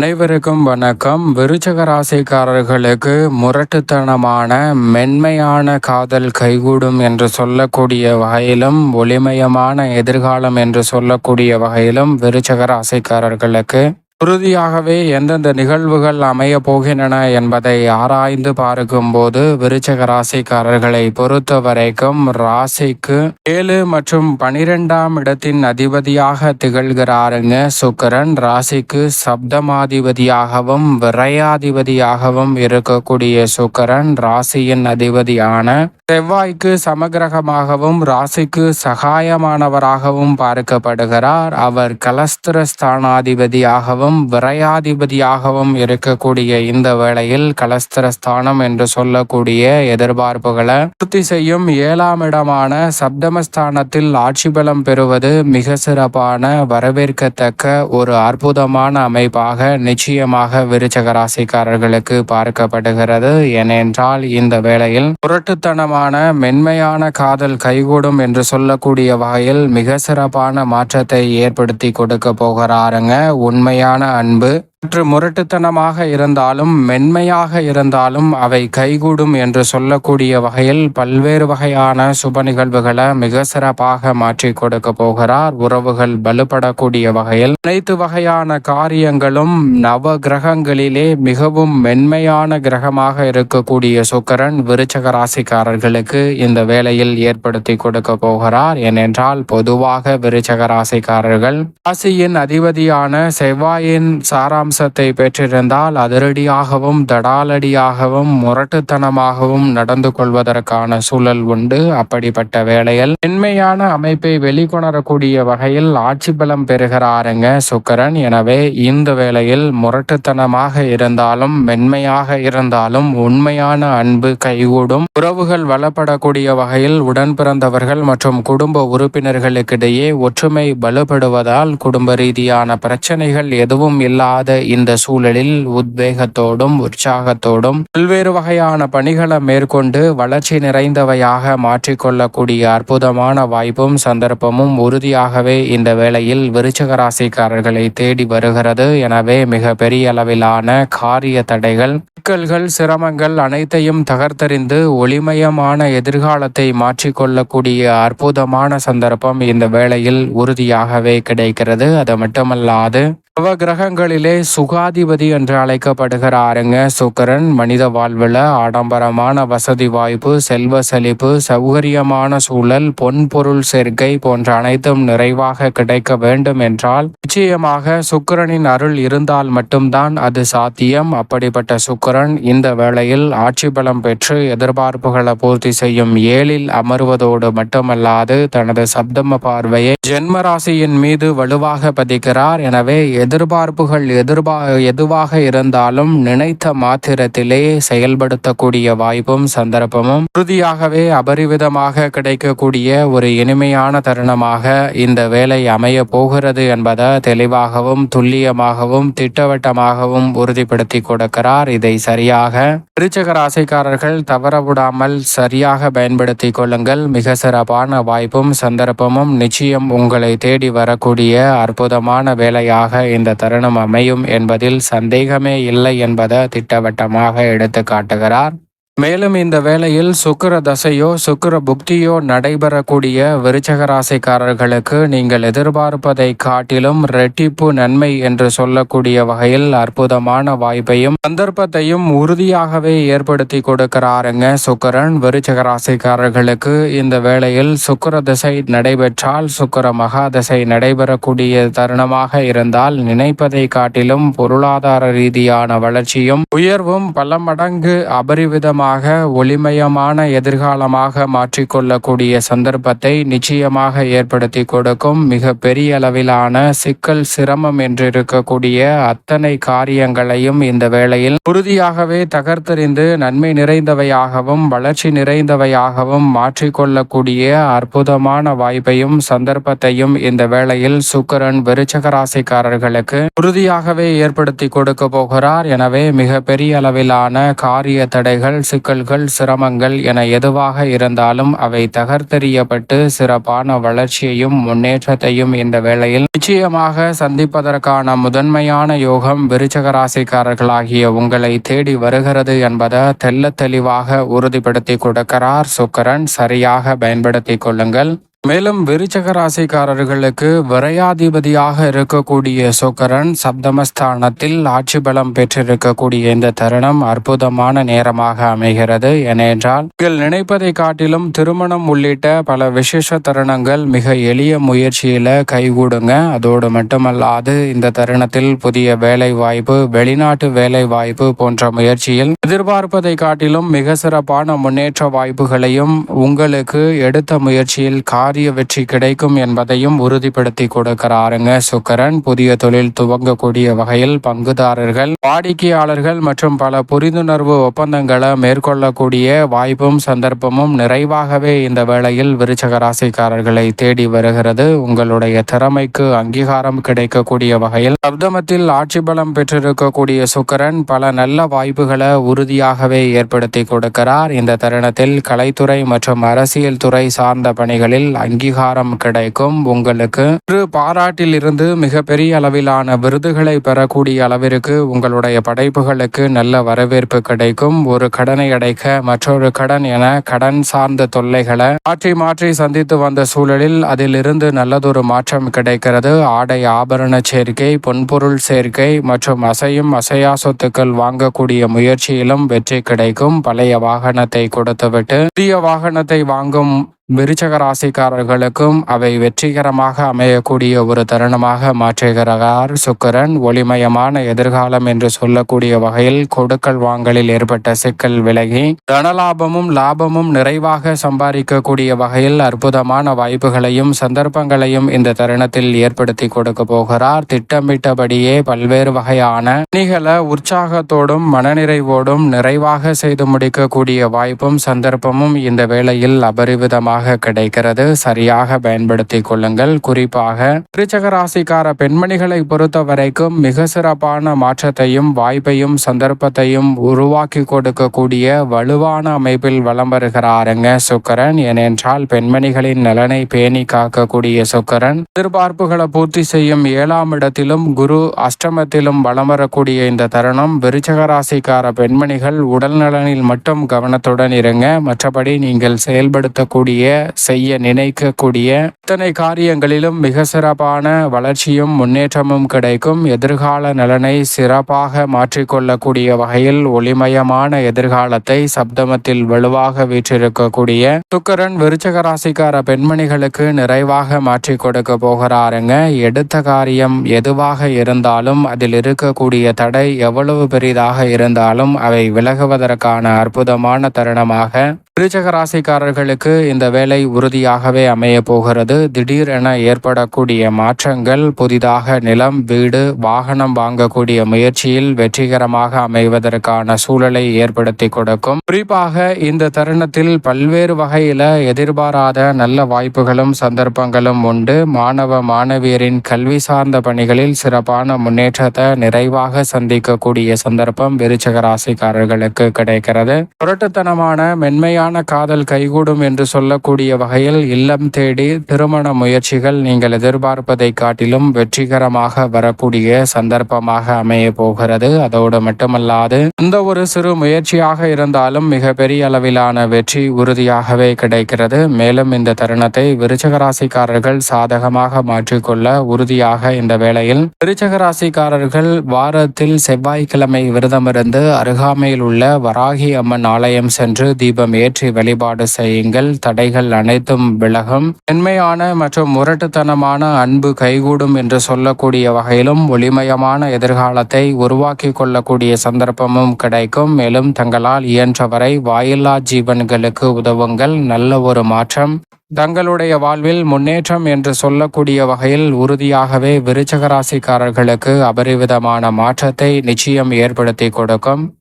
அனைவருக்கும் வணக்கம். விருச்சக ராசிக்காரர்களுக்கு முரட்டுத்தனமான மென்மையான காதல் கைகூடும் என்று சொல்லக்கூடிய வகையிலும் ஒளிமயமான எதிர்காலம் என்று சொல்லக்கூடிய வகையிலும் விருச்சக ராசிக்காரர்களுக்கு உறுதியாகவே எந்தெந்த நிகழ்வுகள் அமைய போகின்றன என்பதை ஆராய்ந்து பார்க்கும்போது விருச்சக ராசிக்காரர்களை பொறுத்த வரைக்கும் ராசிக்கு ஏழு மற்றும் பனிரெண்டாம் இடத்தின் அதிபதியாக திகழ்கிறாருங்க சுக்கரன். ராசிக்கு சப்தமாதிபதியாகவும் விரையாதிபதியாகவும் இருக்கக்கூடிய சுக்கரன் ராசியின் அதிபதியான செவ்வாய்க்கு சமகிரகமாகவும் ராசிக்கு சகாயமானவராகவும் பார்க்கப்படுகிறார். அவர் கலஸ்திர ஸ்தானாதிபதியாகவும் விரையாதிபதியாகவும் இருக்கக்கூடிய இந்த வேளையில் கலஸ்திரஸ்தானம் என்று சொல்லக்கூடிய எதிர்பார்ப்புகளை பூர்த்தி செய்யும் ஏழாம் இடமான சப்தமஸ்தானத்தில் ஆட்சி பலம் பெறுவது மிக சிறப்பான வரவேற்கத்தக்க ஒரு அற்புதமான அமைப்பாக நிச்சயமாக விருச்சக ராசிக்காரர்களுக்கு பார்க்கப்படுகிறது. ஏனென்றால் இந்த வேளையில் புரட்டுத்தனமான மென்மையான காதல் கைகூடும் என்று சொல்லக்கூடிய வகையில் மிக சிறப்பான மாற்றத்தை ஏற்படுத்தி கொடுக்க போகிறாருங்க. உண்மையான அன்பு சற்று முரட்டுத்தனமாக இருந்தாலும் மென்மையாக இருந்தாலும் அவை கைகூடும் என்று சொல்லக்கூடிய வகையில் பல்வேறு வகையான சுப நிகழ்வுகளை மிக சிறப்பாக மாற்றி கொடுக்க போகிறார். உறவுகள் வலுப்படக்கூடிய வகையில் அனைத்து வகையான காரியங்களும் நவ கிரகங்களிலே மிகவும் மென்மையான கிரகமாக இருக்கக்கூடிய சுக்கரன் விருச்சக ராசிக்காரர்களுக்கு இந்த வேளையில் ஏற்படுத்தி கொடுக்க போகிறார். ஏனென்றால் பொதுவாக விருச்சக ராசிக்காரர்கள் ராசியின் அதிபதியான செவ்வாயின் சாரா அம்சத்தை பெற்றிருந்தால் அதிரடியாகவும் தடாலடியாகவும் முரட்டுத்தனமாகவும் நடந்து கொள்வதற்கான சூழல் உண்டு. அப்படிப்பட்ட வேளையில் மென்மையான அமைப்பை வெளிக்கொணரக்கூடிய வகையில் ஆட்சி பலம் பெறுகிறாருங்க சுக்கரன். எனவே இந்த வேளையில் முரட்டுத்தனமாக இருந்தாலும் மென்மையாக இருந்தாலும் உண்மையான அன்பு கைகூடும். உறவுகள் வளப்படக்கூடிய வகையில் உடன் பிறந்தவர்கள் மற்றும் குடும்ப உறுப்பினர்களுக்கிடையே ஒற்றுமை வலுப்படுவதால் குடும்ப ரீதியான பிரச்சனைகள் எதுவும் இல்லாத இந்த சூழலில் உத்வேகத்தோடும் உற்சாகத்தோடும் பல்வேறு வகையான பணிகளை மேற்கொண்டு வளர்ச்சி நிறைந்தவையாக மாற்றிக்கொள்ளக்கூடிய அற்புதமான வாய்ப்பும் சந்தர்ப்பமும் உறுதியாகவே இந்த வேளையில் விருச்சக ராசிக்காரர்களை தேடி வருகிறது. எனவே மிக பெரிய அளவிலான காரிய தடைகள் சிக்கல்கள் சிரமங்கள் அனைத்தையும் தகர்த்தறிந்து ஒளிமயமான எதிர்காலத்தை மாற்றிக்கொள்ளக்கூடிய அற்புதமான சந்தர்ப்பம் இந்த வேளையில் உறுதியாகவே கிடைக்கிறது. அது மட்டுமல்லாது நவ கிரகங்களிலே சுகாதிபதி என்று அழைக்கப்படுகிறாருங்க. சுக்கரன் மனித வாழ்வில் ஆடம்பரமான வசதி வாய்ப்பு செல்வ செழிப்பு சௌகரியமான சூழல் பொன் பொருள் சேர்க்கை போன்ற அனைத்தும் நிறைவாக கிடைக்க வேண்டும் என்றால் நிச்சயமாக சுக்கரனின் அருள் இருந்தால் மட்டும்தான் அது சாத்தியம். அப்படிப்பட்ட சுக்கரன் இந்த வேளையில் ஆட்சி பலம் பெற்று எதிர்பார்ப்புகளை பூர்த்தி செய்யும் ஏழில் அமர்வதோடு மட்டுமல்லாது தனது சப்தம பார்வையை ஜென்மராசியின் மீது வலுவாக பதிக்கிறார். எனவே எதிர்பார்ப்புகள் எதிர்பா எதுவாக இருந்தாலும் நினைத்த மாத்திரத்திலே செயல்படுத்தக்கூடிய வாய்ப்பும் சந்தர்ப்பமும் உறுதியாகவே அபரிவிதமாக கிடைக்கக்கூடிய ஒரு இனிமையான தருணமாக இந்த வேலை அமைய போகிறது என்பதை தெளிவாகவும் துல்லியமாகவும் திட்டவட்டமாகவும் உறுதிப்படுத்தி கொடுக்கிறார். இதை சரியாக திருச்சக ராசிக்காரர்கள் தவறவிடாமல் சரியாக பயன்படுத்தி கொள்ளுங்கள். மிக சிறப்பான வாய்ப்பும் சந்தர்ப்பமும் நிச்சயம் உங்களை தேடி வரக்கூடிய அற்புதமான வேலையாக இந்த தருணம் அமையும் என்பதில் சந்தேகமே இல்லை என்பதை திட்டவட்டமாக எடுத்து காட்டுகிறார் மேலும் இந்த வேளையில் சுக்கர தசையோ சுக்கர புக்தியோ நடைபெறக்கூடிய விருச்சக ராசிக்காரர்களுக்கு நீங்கள் எதிர்பார்ப்பதை காட்டிலும் ரெட்டிப்பு நன்மை என்று சொல்லக்கூடிய வகையில் அற்புதமான வாய்ப்பையும் சந்தர்ப்பத்தையும் உறுதியாகவே ஏற்படுத்தி கொடுக்கிறாருங்க சுக்கரன். விருச்சக ராசிக்காரர்களுக்கு இந்த வேளையில் சுக்கர திசை நடைபெற்றால் சுக்கர மகா தசை நடைபெறக்கூடிய தருணமாக இருந்தால் நினைப்பதை காட்டிலும் பொருளாதார ரீதியான வளர்ச்சியும் உயர்வும் பல மடங்கு அபரிவிதமாக நிச்சயமாக ஒளிமயமான எதிர்காலமாக மாற்றிக்கொள்ளக்கூடிய சந்தர்ப்பத்தை நிச்சயமாக ஏற்படுத்தி கொடுக்கும் மிக பெரிய அளவிலான சிக்கல் சிரமம் என்று இருக்கக்கூடிய அத்தனை காரியங்களையும் இந்த வேளையில் உறுதியாகவே தகர்த்தறிந்து நன்மை நிறைந்தவையாகவும் வளர்ச்சி நிறைந்தவையாகவும் மாற்றிக்கொள்ளக்கூடிய அற்புதமான வாய்ப்பையும் சந்தர்ப்பத்தையும் இந்த வேளையில் சுக்கரன் விருச்சக ராசிக்காரர்களுக்கு உறுதியாகவே ஏற்படுத்தி கொடுக்க போகிறார். எனவே மிக பெரிய அளவிலான காரிய தடைகள் சிக்கல்கள் சிரமங்கள் என எதுவாக இருந்தாலும் அவை தகர்த்தெறியப்பட்டு சிறப்பான வளர்ச்சியையும் முன்னேற்றத்தையும் இந்த வேளையில் நிச்சயமாக சந்திப்பதற்கான முதன்மையான யோகம் விருச்சக ராசிக்காரர்களாகிய உங்களை தேடி வருகிறது என்பதை தெல்ல தெளிவாக உறுதிப்படுத்தி கொடுக்கிறார். சுக்கரன் சரியாக பயன்படுத்திக் கொள்ளுங்கள். மேலும் விருச்சக ராசிக்காரர்களுக்கு விரையாதிபதியாக இருக்கக்கூடிய சுக்கரன் சப்தமஸ்தானத்தில் ஆட்சி பலம் பெற்றிருக்கக்கூடிய இந்த தருணம் அற்புதமான நேரமாக அமைகிறது. ஏனென்றால் நீங்கள் நினைப்பதை காட்டிலும் திருமணம் உள்ளிட்ட பல விசேஷ தருணங்கள் மிக எளிய முயற்சியில கைகூடுங்க. அதோடு மட்டுமல்லாது இந்த தருணத்தில் புதிய வேலை வாய்ப்பு வெளிநாட்டு வேலை வாய்ப்பு போன்ற முயற்சியில் எதிர்பார்ப்பதை காட்டிலும் மிக சிறப்பான முன்னேற்ற வாய்ப்புகளையும் உங்களுக்கு எடுத்த முயற்சியில் கார் பாரிய வெற்றி கிடைக்கும் என்பதையும் உறுதிப்படுத்தி கொடுக்கிறாருங்க. சுக்கரன் புதிய தொழில் துவங்கக்கூடிய வகையில் பங்குதாரர்கள் வாடிக்கையாளர்கள் மற்றும் பல புரிந்துணர்வு ஒப்பந்தங்களை மேற்கொள்ளக்கூடிய வாய்ப்பும் சந்தர்ப்பமும் நிறைவாகவே இந்த வேளையில் விருச்சக ராசிக்காரர்களை தேடி வருகிறது. உங்களுடைய திறமைக்கு அங்கீகாரம் கிடைக்கக்கூடிய வகையில் சப்தமத்தில் ஆட்சி பலம் பெற்றிருக்கக்கூடிய சுக்கரன் பல நல்ல வாய்ப்புகளை உறுதியாகவே ஏற்படுத்தி கொடுக்கிறார். இந்த தருணத்தில் கலைத்துறை மற்றும் அரசியல் துறை சார்ந்த பணிகளில் அங்கீகாரம் கிடைக்கும். உங்களுக்கு ஒரு பாராட்டில் இருந்து மிகப்பெரிய அளவிலான விருதுகளை பெறக்கூடிய அளவிற்கு உங்களுடைய படைப்புகளுக்கு நல்ல வரவேற்பு கிடைக்கும். ஒரு கடனை அடைக்க மற்றொரு கடன் என கடன் சார்ந்த தொல்லைகளை மாற்றி மாற்றி சந்தித்து வந்த சூழலில் அதிலிருந்து நல்லதொரு மாற்றம் கிடைக்கிறது. ஆடை ஆபரண சேர்க்கை பொன்பொருள் சேர்க்கை மற்றும் அசையும் அசையா சொத்துக்கள் வாங்கக்கூடிய முயற்சியிலும் வெற்றி கிடைக்கும். பழைய வாகனத்தை கொடுத்துவிட்டு புதிய வாகனத்தை வாங்கும் விருச்சக ராசிக்காரர்களுக்கும் அவை வெற்றிகரமாக அமையக்கூடிய ஒரு தருணமாக மாற்றுகிறார் சுக்கரன். ஒளிமயமான எதிர்காலம் என்று சொல்லக்கூடிய வகையில் கொடுக்கல் வாங்கலில் ஏற்பட்ட சிக்கல் விலகி தனலாபமும் லாபமும் நிறைவாக சம்பாதிக்கக்கூடிய வகையில் அற்புதமான வாய்ப்புகளையும் சந்தர்ப்பங்களையும் இந்த தருணத்தில் ஏற்படுத்தி கொடுக்க போகிறார். திட்டமிட்டபடியே பல்வேறு வகையான பணிகளை உற்சாகத்தோடும் மனநிறைவோடும் நிறைவாக செய்து முடிக்கக்கூடிய வாய்ப்பும் சந்தர்ப்பமும் இந்த வேளையில் அபரிவிதமாக சிறப்பாக கிடைக்கிறது. சரியாக பயன்படுத்தி கொள்ளுங்கள். குறிப்பாக திருச்சக ராசிக்கார பெண்மணிகளை பொறுத்த வரைக்கும் மிக சிறப்பான மாற்றத்தையும் வாய்ப்பையும் சந்தர்ப்பத்தையும் உருவாக்கி கொடுக்கக்கூடிய வலுவான அமைப்பில் வலம் வருகிறாருங்க சுக்கரன். ஏனென்றால் பெண்மணிகளின் நலனை பேணி காக்கக்கூடிய சுக்கரன். எதிர்பார்ப்புகளை பூர்த்தி செய்யும் ஏழாம் இடத்திலும் குரு அஷ்டமத்திலும் வலம் வரக்கூடிய இந்த தருணம் விருச்சக ராசிக்கார பெண்மணிகள் உடல் நலனில் மட்டும் கவனத்துடன் இருங்க. மற்றபடி நீங்கள் செயல்படுத்தக்கூடிய செய்ய நினைக்கக்கூடிய இத்தனை காரியங்களிலும் மிக சிறப்பான வளர்ச்சியும் முன்னேற்றமும் கிடைக்கும். எதிர்கால நலனை சிறப்பாக மாற்றிக்கொள்ளக்கூடிய வகையில் ஒளிமயமான எதிர்காலத்தை சப்தமத்தில் வலுவாக வீற்றிருக்கக்கூடிய சுக்கரன் விருச்சக ராசிக்கார பெண்மணிகளுக்கு நிறைவாக மாற்றி கொடுக்க போகிறாருங்க. எடுத்த காரியம் எதுவாக இருந்தாலும் அதில் இருக்கக்கூடிய தடை எவ்வளவு பெரிதாக இருந்தாலும் அவை விலகுவதற்கான அற்புதமான தருணமாக விருச்சக ராசிக்காரர்களுக்கு இந்த வேலை உறுதியாகவே அமைய போகிறது. திடீரென ஏற்படக்கூடிய மாற்றங்கள் புதிதாக நிலம் வீடு வாகனம் வாங்கக்கூடிய முயற்சியில் வெற்றிகரமாக அமைவதற்கான சூழலை ஏற்படுத்தி கொடுக்கும். குறிப்பாக இந்த தருணத்தில் பல்வேறு வகையில எதிர்பாராத நல்ல வாய்ப்புகளும் சந்தர்ப்பங்களும் உண்டு. மாணவ மாணவியரின் கல்வி சார்ந்த பணிகளில் சிறப்பான முன்னேற்றத்தை நிறைவாக சந்திக்கக்கூடிய சந்தர்ப்பம் விருச்சக ராசிக்காரர்களுக்கு கிடைக்கிறது. புரட்டுத்தனமான மென்மையான காதல் கைகூடும் என்று சொல்லக்கூடிய வகையில் இல்லம் தேடி திருமண முயற்சிகள் நீங்கள் எதிர்பார்ப்பதை காட்டிலும் வெற்றிகரமாக வரக்கூடிய சந்தர்ப்பமாக அமைய போகிறது. அதோடு மட்டுமல்லாது இந்த ஒரு சிறு முயற்சியாக இருந்தாலும் மிக பெரிய அளவிலான வெற்றி உறுதியாகவே கிடைக்கிறது. மேலும் இந்த தருணத்தை விருச்சகராசிக்காரர்கள் சாதகமாக மாற்றிக்கொள்ள உறுதியாக இந்த வேளையில் விருச்சகராசிக்காரர்கள் வாரத்தில் செவ்வாய்க்கிழமை விரதமிருந்து அருகாமையில் உள்ள வராகி அம்மன் ஆலயம் சென்று தீபம் ஏற்றி வழிபாடு செய்யுங்கள். தடைகள் அனைத்தும் விலகும். மென்மையான மற்றும் முரட்டுத்தனமான அன்பு கைகூடும் என்று சொல்லக்கூடிய வகையிலும் ஒளிமயமான எதிர்காலத்தை உருவாக்கி கொள்ளக்கூடிய சந்தர்ப்பமும் கிடைக்கும். மேலும் தங்களால் இயன்றவரை வாயில்லா ஜீவன்களுக்கு உதவுங்கள். நல்ல ஒரு மாற்றம். தங்களுடைய வாழ்வில் முன்னேற்றம் என்று சொல்லக்கூடிய வகையில் உறுதியாகவே விருச்சக ராசிக்காரர்களுக்கு அபரிவிதமான மாற்றத்தை நிச்சயம் ஏற்படுத்தி கொடுக்கும்.